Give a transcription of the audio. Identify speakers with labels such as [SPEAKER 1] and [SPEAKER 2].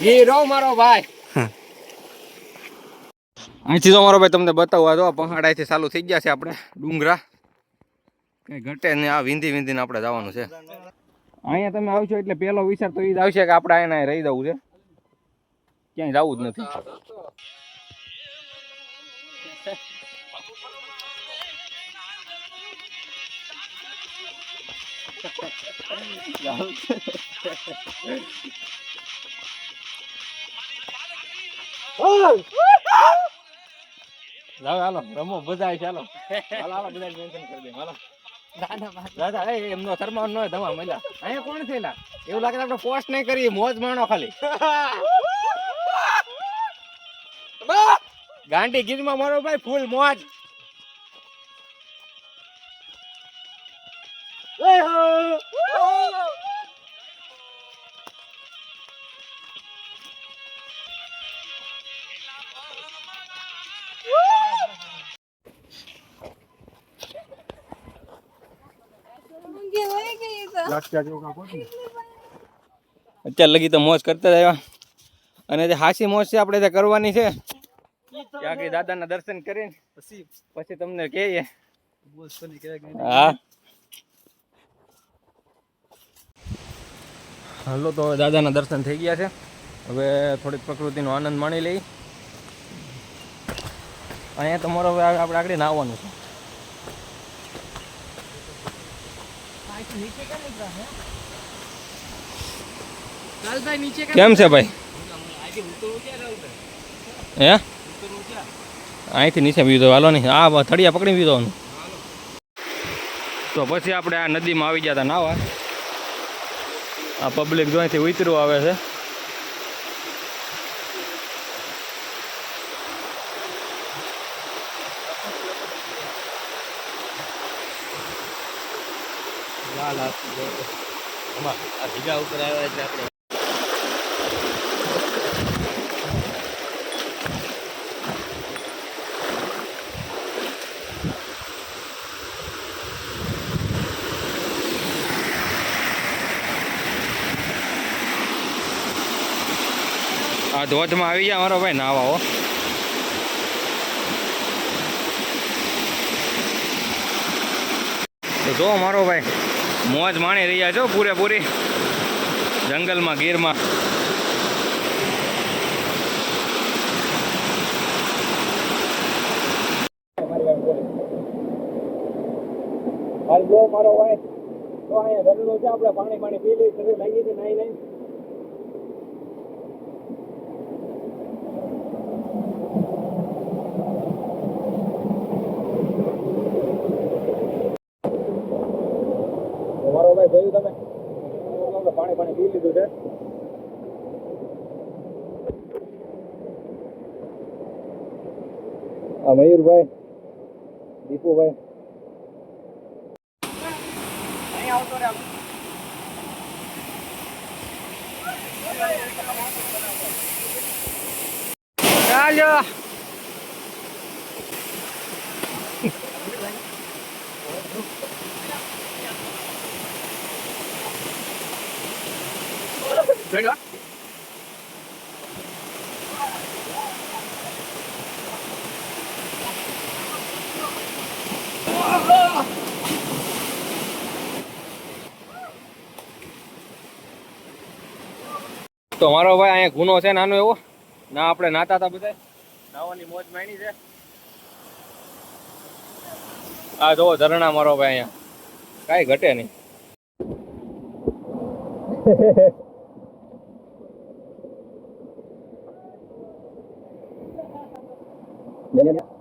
[SPEAKER 1] Hero મારો ભાઈ. અહીંથી તો મારો ભાઈ તમને બતાવવા દો પહાડ અહીંથી ચાલુ થઈ ગયા છે આપણે ડુંગરા. કઈ ઘટે ને આ વિંધી વિંધીને આપણે જવાનું છે. અહીંયા તમે આવશો એટલે પહેલો વિચાર તો એ જ આવશે કે આપણે અહીંયા રહી જવું છે. ક્યાંય જવું જ નથી. જાઓ હાલો રમો બધા ચાલો હાલો. હાલો બધા મેન્શન કરી દે હાલો. દાદા એ એમનો શરમાન નો ધમા મજા અહીંયા કોણ થયેલા? એવું લાગે આપણે પોસ્ટ નહીં કરીએ મોજ માણો ખાલી. ગાંડી ગીરમાં મારો ભાઈ ફૂલ મોજ. અત્યાર લગી તો મોજ કરતા રહ્યા અને જે હાસી મોજ છે આપણે જે કરવાની છે, ત્યાં આગળ દાદાના દર્શન કરીને પછી પછી તમને કહીએ. હા. હાલો, તો હવે દાદાના દર્શન થઈ ગયા છે. હવે થોડીક પ્રકૃતિનો આનંદ માણી લઈ. અહીંયા તમારો હવે આપણે આગળ નાહવાનું છે. કેમ છે ભાઈ? હે? અહીંથી નીચે બીજો હાલો નહીં. આ થળિયા પકડી બીજો તો પછી આપણે આ નદીમાં આવી ગયા હતા નાવા. આ પબ્લિક જો અહીંથી ઉતરું આવે છે.
[SPEAKER 2] ઉપર આવ્યા એટલે આપણે
[SPEAKER 1] આ ધોધમાં આવી જાય મારો ભાઈ નાવા, હો. તો જો મારો ભાઈ. મોજ માણી રહ્યા છો પૂરેપૂરી. જંગલમાં, ગીરમાં. મારો ભાઈ તો અહીંયા ગરડો છે, આપણે પાણી પાણી પી લઈ શરીર લાગી છે નાઈ નાઈ જોયું તમે. પાણી પાણી પી લીધું છે. આ મયુરભાઈ દીપુભાઈ. ચાલો તો મારો ભાઈ અહીંયા ગુનો છે નાનો એવો. ના, આપણે નાતા હતા બધા નાવાની મોજ માણી છે. આ જોવો ઝરણા મારો ભાઈ અહીંયા. કાંઈ ઘટે નહીં. Minimum.